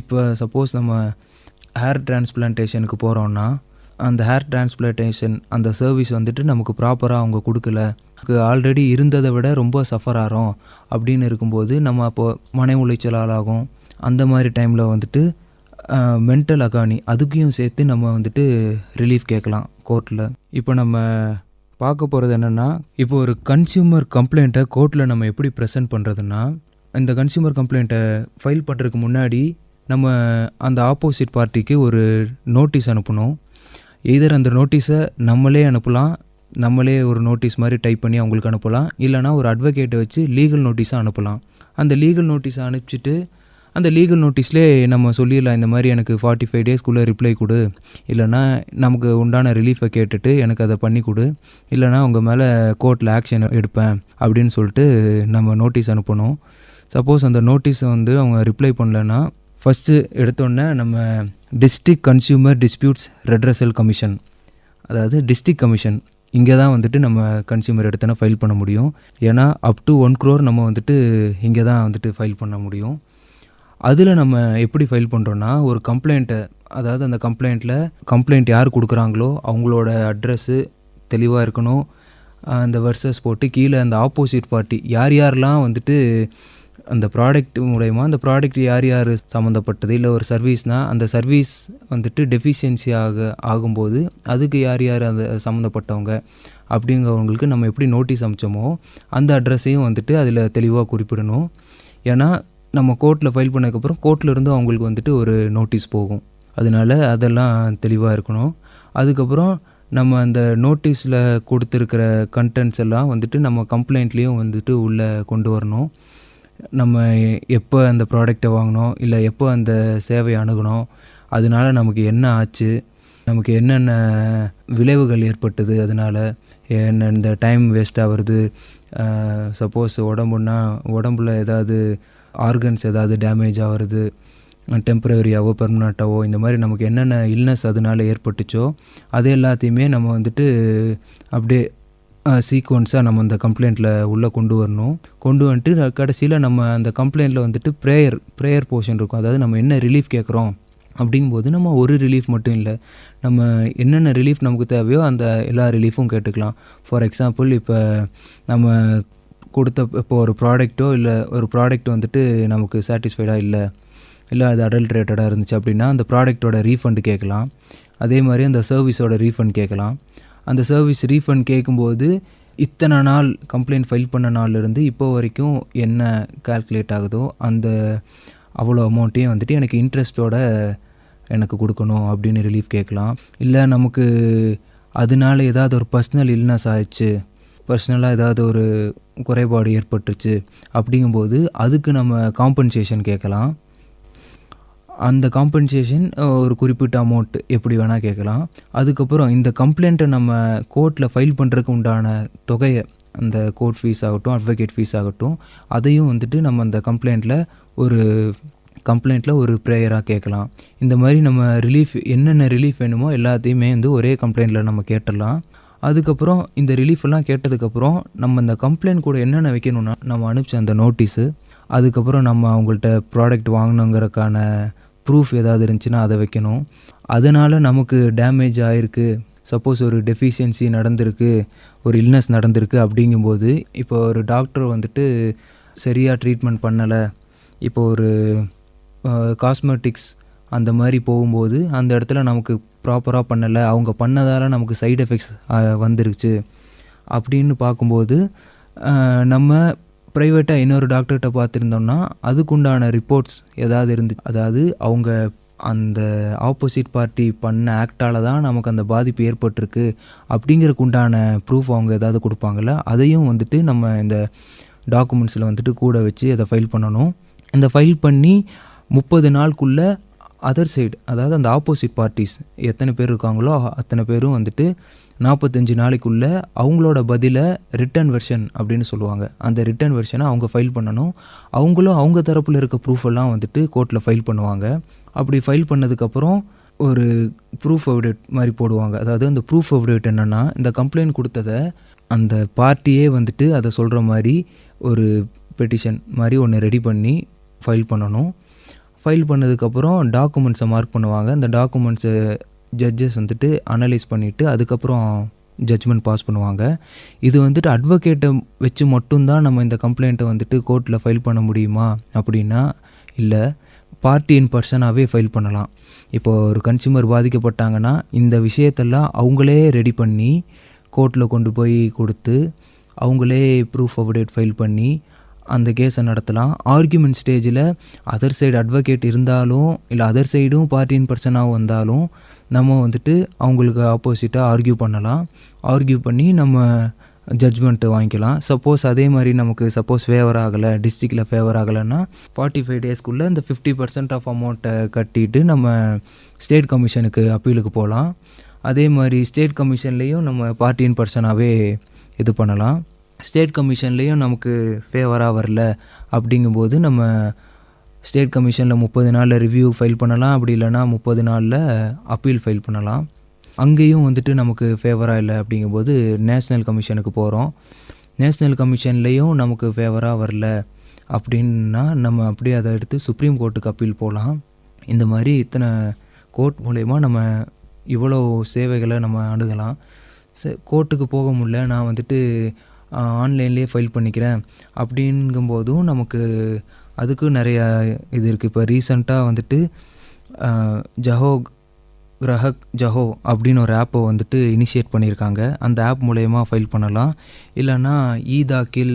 இப்போ சப்போஸ் நம்ம ஹேர் டிரான்ஸ்பிளான்டேஷனுக்கு போகிறோன்னா அந்த ஹேர் டிரான்ஸ்பிளான்டேஷன் அந்த சர்வீஸ் வந்துட்டு நமக்கு ப்ராப்பராக அவங்க கொடுக்கல. ஆல்ரெடி இருந்ததை விட ரொம்ப சஃபர் ஆகிறோம் அப்படின்னு இருக்கும்போது நம்ம அப்போ மன உளைச்சல் ஆளாகும் அந்த மாதிரி டைமில் வந்துட்டு மென்டல் அகானி அதுக்கும் சேர்த்து நம்ம வந்துட்டு ரிலீஃப் கேட்கலாம் கோர்ட்டில் இப்போ நம்ம பார்க்க போகிறது என்னென்னா இப்போ ஒரு கன்சியூமர் கம்ப்ளைண்ட்டை கோர்ட்டில் நம்ம எப்படி ப்ரெசென்ட் பண்ணுறதுன்னா இந்த கன்சியூமர் கம்ப்ளைண்ட்டை ஃபைல் பண்ணுறதுக்கு முன்னாடி நம்ம அந்த ஆப்போசிட் பார்ட்டிக்கு ஒரு நோட்டீஸ் அனுப்பணும். எய்தர் அந்த நோட்டீஸை நம்மளே அனுப்பலாம் நம்மளே ஒரு நோட்டீஸ் மாதிரி டைப் பண்ணி அவங்களுக்கு அனுப்பலாம் இல்லைனா ஒரு அட்வொகேட்டை வச்சு லீகல் நோட்டீஸாக அனுப்பலாம். அந்த லீகல் நோட்டீஸை அனுப்பிச்சிட்டு அந்த லீகல் நோட்டீஸ்லேயே நம்ம சொல்லிடலாம் இந்த மாதிரி எனக்கு ஃபார்ட்டி ஃபைவ் டேஸ்க்குள்ளே ரிப்ளை கொடு. இல்லைனா நமக்கு உண்டான ரிலீஃபை கேட்டுட்டு எனக்கு அதை பண்ணி கொடு. இல்லைனா உங்கள் மேலே கோர்ட்டில் ஆக்ஷன் எடுப்பேன் அப்படின்னு சொல்லிட்டு நம்ம நோட்டீஸ் அனுப்பணும். சப்போஸ் அந்த நோட்டீஸை வந்து அவங்க ரிப்ளை பண்ணலன்னா ஃபஸ்ட்டு எடுத்தோடனே நம்ம district consumer disputes redressal commission அதாவது டிஸ்ட்ரிக்ட் கமிஷன் இங்கே தான் வந்துட்டு நம்ம கன்சியூமர் எடுத்தோன்னா ஃபைல் பண்ண முடியும். ஏன்னா அப் டு ஒன் க்ரோர் நம்ம வந்துட்டு இங்கே தான் வந்துட்டு ஃபைல் பண்ண முடியும். அதில் நம்ம எப்படி ஃபைல் பண்ணுறோன்னா ஒரு கம்ப்ளைண்ட்டை அதாவது அந்த கம்ப்ளைண்ட்டில் கம்ப்ளைண்ட் யார் கொடுக்குறாங்களோ அவங்களோட அட்ரஸ்ஸு தெளிவாக இருக்கணும். அந்த வர்சஸ் போட்டு கீழே அந்த ஆப்போசிட் பார்ட்டி யார் யாரெல்லாம் வந்துட்டு அந்த ப்ராடக்ட் மூலயமா அந்த ப்ராடக்ட் யார் யார் சம்மந்தப்பட்டது இல்லை ஒரு சர்வீஸ்னால் அந்த சர்வீஸ் வந்துட்டு டெஃபிஷியன்சி ஆக ஆகும்போது அதுக்கு யார் யார் அந்த சம்மந்தப்பட்டவங்க அப்படிங்கிறவங்களுக்கு நம்ம எப்படி நோட்டீஸ் அமிச்சோமோ அந்த அட்ரஸையும் வந்துட்டு அதில் தெளிவாக குறிப்பிடணும். ஏன்னா நம்ம கோர்ட்டில் ஃபைல் பண்ணதுக்கப்புறம் கோர்ட்டில் இருந்து அவங்களுக்கு வந்துட்டு ஒரு நோட்டீஸ் போகும். அதனால அதெல்லாம் தெளிவாக இருக்கணும். அதுக்கப்புறம் நம்ம அந்த நோட்டீஸில் கொடுத்துருக்கிற கண்டென்ட்ஸ் எல்லாம் வந்துட்டு நம்ம கம்ப்ளைண்ட்லேயும் வந்துட்டு உள்ளே கொண்டு வரணும். நம்ம எப்போ அந்த ப்ராடக்டை வாங்கினோம் இல்லை எப்போ அந்த சேவையை அணுகணும் அதனால நமக்கு என்ன ஆச்சு நமக்கு என்னென்ன விளைவுகள் ஏற்பட்டது அதனால் என்ன இந்த டைம் வேஸ்ட் ஆகுறது சப்போஸ் உடம்புன்னா உடம்புல ஏதாவது ஆர்கன்ஸ் ஏதாவது டேமேஜ் ஆகிறது டெம்பரவரியாவோ பெர்மனண்ட்டாவோ இந்த மாதிரி நமக்கு என்னென்ன இல்னஸ் அதனால் ஏற்பட்டுச்சோ அது எல்லாத்தையுமே நம்ம வந்துட்டு அப்படியே சீக்வன்ஸாக நம்ம அந்த கம்ப்ளைண்ட்டில் உள்ளே கொண்டு வரணும். கொண்டு வந்துட்டு கடைசியில் நம்ம அந்த கம்ப்ளைண்ட்டில் வந்துட்டு ப்ரேயர் ப்ரேயர் போர்ஷன் இருக்கும். அதாவது நம்ம என்ன ரிலீஃப் கேட்குறோம் அப்படிங்கும்போது நம்ம ஒரு ரிலீஃப் மட்டும் இல்லை. நம்ம என்னென்ன ரிலீஃப் நமக்கு தேவையோ அந்த எல்லா ரிலீஃபும் கேட்டுக்கலாம். ஃபார் எக்ஸாம்பிள் இப்போ நம்ம கொடுத்த இப்போ ஒரு ப்ராடக்ட்டோ இல்லை ஒரு ப்ராடக்ட் வந்துட்டு நமக்கு சாட்டிஸ்ஃபைடாக இல்லை இல்லை அது அடல்ட்ரேட்டடாக இருந்துச்சு அப்படின்னா அந்த ப்ராடக்ட்டோட ரீஃபண்ட் கேட்கலாம். அதே மாதிரி அந்த சர்வீஸோட ரீஃபண்ட் கேட்கலாம். அந்த சர்வீஸ் ரீஃபண்ட் கேட்கும்போது இத்தனை நாள் கம்ப்ளைண்ட் ஃபைல் பண்ண நாள்லேருந்து இப்போ வரைக்கும் என்ன கால்குலேட் ஆகுதோ அந்த அவ்வளோ அமௌண்ட்டையும் வந்துட்டு எனக்கு இன்ட்ரெஸ்ட்டோட எனக்கு கொடுக்கணும் அப்படின்னு ரிலீஃப் கேட்கலாம். இல்லை நமக்கு அதனால ஏதாவது ஒரு பர்சனல் இல்னஸ் ஆயிடுச்சு பர்சனலாக ஏதாவது ஒரு குறைபாடு ஏற்பட்டுருச்சு அப்படிங்கும்போது அதுக்கு நம்ம காம்பன்சேஷன் கேட்கலாம். அந்த காம்பன்சேஷன் ஒரு குறிப்பிட்ட அமௌண்ட் எப்படி வேணால் கேட்கலாம். அதுக்கப்புறம் இந்த கம்ப்ளைண்ட்டை நம்ம கோர்ட்டில் ஃபைல் பண்ணுறதுக்கு உண்டான தொகையை அந்த கோர்ட் ஃபீஸ் ஆகட்டும் அட்வொகேட் ஃபீஸ் ஆகட்டும் அதையும் வந்துட்டு நம்ம அந்த கம்ப்ளைண்ட்டில் ஒரு கம்ப்ளைண்ட்டில் ஒரு ப்ரேயராக கேட்கலாம். இந்த மாதிரி நம்ம ரிலீஃப் என்னென்ன ரிலீஃப் வேணுமோ எல்லாத்தையுமே வந்து ஒரே கம்ப்ளைண்ட்டில் நம்ம கேட்டுடலாம். அதுக்கப்புறம் இந்த ரிலீஃப் எல்லாம் கேட்டதுக்கப்புறம் நம்ம இந்த கம்ப்ளைண்ட் கூட என்னென்ன வைக்கணும்னா நம்ம அனுப்பிச்ச அந்த நோட்டீஸு அதுக்கப்புறம் நம்ம அவங்கள்ட்ட ப்ராடக்ட் வாங்கினோங்கிறக்கான ப்ரூஃப் ஏதாவது இருந்துச்சுன்னா அதை வைக்கணும். அதனால் நமக்கு டேமேஜ் ஆகிருக்கு சப்போஸ் ஒரு டெஃபிஷியன்சி நடந்திருக்கு ஒரு இல்னஸ் நடந்திருக்கு அப்படிங்கும்போது இப்போ ஒரு டாக்டர் வந்துட்டு சரியாக ட்ரீட்மெண்ட் பண்ணலை. இப்போ ஒரு காஸ்மெட்டிக்ஸ் அந்த மாதிரி போகும்போது அந்த இடத்துல நமக்கு ப்ராப்பராக பண்ணலை. அவங்க பண்ணதால் நமக்கு சைடு எஃபெக்ட்ஸ் வந்துருச்சு. அப்படின்னு பார்க்கும்போது நம்ம ப்ரைவேட்டாக இன்னொரு டாக்டர்கிட்ட பார்த்துருந்தோம்னா அதுக்குண்டான ரிப்போர்ட்ஸ் ஏதாவது இருந்து அதாவது அவங்க அந்த ஆப்போசிட் பார்ட்டி பண்ண ஆக்டால் தான் நமக்கு அந்த பாதிப்பு ஏற்பட்டிருக்கு. அப்படிங்கிறக்கு உண்டான ப்ரூஃப் அவங்க ஏதாவது கொடுப்பாங்கள்ல அதையும் வந்துட்டு நம்ம இந்த டாக்குமெண்ட்ஸில் வந்துட்டு கூட வச்சு அதை ஃபைல் பண்ணணும். இந்த ஃபைல் பண்ணி முப்பது நாளுக்குள்ளே அதர் சைடு அதாவது அந்த ஆப்போசிட் பார்ட்டிஸ் எத்தனை பேர் இருக்காங்களோ அத்தனை பேரும் வந்துட்டு நாற்பத்தஞ்சு நாளைக்குள்ளே அவங்களோட பதிலை ரிட்டர்ன் வெர்ஷன் அப்படின்னு சொல்லுவாங்க. அந்த ரிட்டர்ன் வெர்ஷனை அவங்க ஃபைல் பண்ணணும். அவங்களும் அவங்க தரப்பில் இருக்க ப்ரூஃப் எல்லாம் வந்துட்டு கோர்ட்டில் ஃபைல் பண்ணுவாங்க. அப்படி ஃபைல் பண்ணதுக்கப்புறம் ஒரு ப்ரூஃப் அப்டேட் மாதிரி போடுவாங்க. அதாவது அந்த ப்ரூஃப் அப்டேட் என்னென்னா இந்த கம்ப்ளைண்ட் கொடுத்ததை அந்த பார்ட்டியே வந்துட்டு அதை சொல்கிற மாதிரி ஒரு பெட்டிஷன் மாதிரி ஒன்று ரெடி பண்ணி ஃபைல் பண்ணணும். ஃபைல் பண்ணதுக்கப்புறம் டாக்குமெண்ட்ஸை மார்க் பண்ணுவாங்க. அந்த டாக்குமெண்ட்ஸை ஜட்ஜஸ் வந்துட்டு அனலைஸ் பண்ணிவிட்டு அதுக்கப்புறம் ஜட்ஜ்மெண்ட் பாஸ் பண்ணுவாங்க. இது வந்துட்டு அட்வொகேட்டை வச்சு மட்டும்தான் நம்ம இந்த கம்ப்ளைண்ட்டை வந்துட்டு கோர்ட்டில் ஃபைல் பண்ண முடியுமா? அப்படின்னா இல்லை. பார்ட்டி இன் பர்சனாகவே ஃபைல் பண்ணலாம். இப்போ ஒரு கன்சியூமர் பாதிக்கப்பட்டாங்கன்னா இந்த விஷயத்தெல்லாம் அவங்களே ரெடி பண்ணி கோர்ட்டில் கொண்டு போய் கொடுத்து அவங்களே ப்ரூஃப் அப்டேட் ஃபைல் பண்ணி அந்த கேஸை நடத்தலாம். ஆர்கியூமெண்ட் ஸ்டேஜில் அதர் சைடு அட்வொகேட் இருந்தாலும் இல்லை அதர் சைடும் பார்ட்டியின் பர்சனாக வந்தாலும் நம்ம வந்துட்டு அவங்களுக்கு ஆப்போசிட்டாக ஆர்கியூ பண்ணலாம். ஆர்கியூ பண்ணி நம்ம ஜட்ஜ்மெண்ட்டு வாங்கிக்கலாம். சப்போஸ் அதே மாதிரி நமக்கு சப்போஸ் ஃபேவர் ஆகலை டிஸ்ட்ரிக்டில் ஃபேவர் ஆகலைன்னா ஃபார்ட்டி ஃபைவ் டேஸ்க்குள்ளே இந்த ஃபிஃப்டி பர்சன்ட் ஆஃப் அமௌண்ட்டை கட்டிட்டு நம்ம ஸ்டேட் கமிஷனுக்கு அப்பீலுக்கு போகலாம் அதே மாதிரி ஸ்டேட் கமிஷன்லேயும் நம்ம பார்ட்டியின் பர்சனாகவே இது பண்ணலாம். ஸ்டேட் கமிஷன்லேயும் நமக்கு ஃபேவராக வரல அப்படிங்கும்போது நம்ம ஸ்டேட் கமிஷனில் முப்பது நாளில் ரிவ்யூ ஃபைல் பண்ணலாம். அப்படி இல்லைன்னா முப்பது நாளில் அப்பீல் ஃபைல் பண்ணலாம். அங்கேயும் வந்துட்டு நமக்கு ஃபேவராக இல்லை அப்படிங்கும்போது நேஷ்னல் கமிஷனுக்கு போகிறோம் நேஷ்னல் கமிஷன்லேயும் நமக்கு ஃபேவராக வரல அப்படின்னா நம்ம அப்படியே அதை எடுத்து சுப்ரீம் கோர்ட்டுக்கு அப்பீல் போகலாம் இந்த மாதிரி இத்தனை கோர்ட் மூலயமா நம்ம இவ்வளோ சேவைகளை நம்ம அணுகலாம். கோர்ட்டுக்கு போக முடியல. நான் வந்துட்டு ஆன்லைன்லேயே ஃபைல் பண்ணிக்கிறேன். அப்படிங்கும்போதும் நமக்கு அதுக்கு நிறையா இது இருக்குது இப்போ ரீசண்டாக வந்துட்டு ஜஹோ கிரஹக் ஜஹோ அப்படின்னு ஒரு ஆப்பை வந்துட்டு இனிஷியேட் பண்ணியிருக்காங்க. அந்த ஆப் மூலயமா ஃபைல் பண்ணலாம். இல்லைன்னா இ தாக்கில்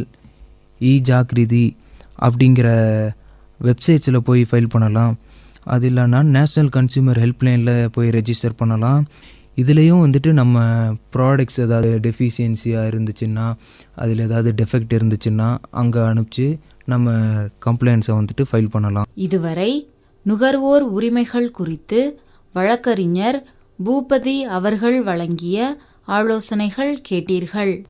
இ ஜாக்ரிதி அப்படிங்கிற வெப்சைட்ஸில் போய் ஃபைல் பண்ணலாம். அது இல்லைன்னா நேஷ்னல் கன்சியூமர் ஹெல்ப்லைனில் போய் ரெஜிஸ்டர் பண்ணலாம். இதுலேயும் வந்துட்டு நம்ம ப்ராடக்ட்ஸ் ஏதாவது டெஃபிஷியன்சியாக இருந்துச்சுன்னா அதில் ஏதாவது டெஃபெக்ட் இருந்துச்சுன்னா அங்கே அனுப்பிச்சு நம்ம கம்ப்ளைண்ட்ஸை வந்துட்டு ஃபைல் பண்ணலாம். இதுவரை நுகர்வோர் உரிமைகள் குறித்து வழக்கறிஞர் பூபதி அவர்கள் வழங்கிய ஆலோசனைகள் கேட்டீர்கள்.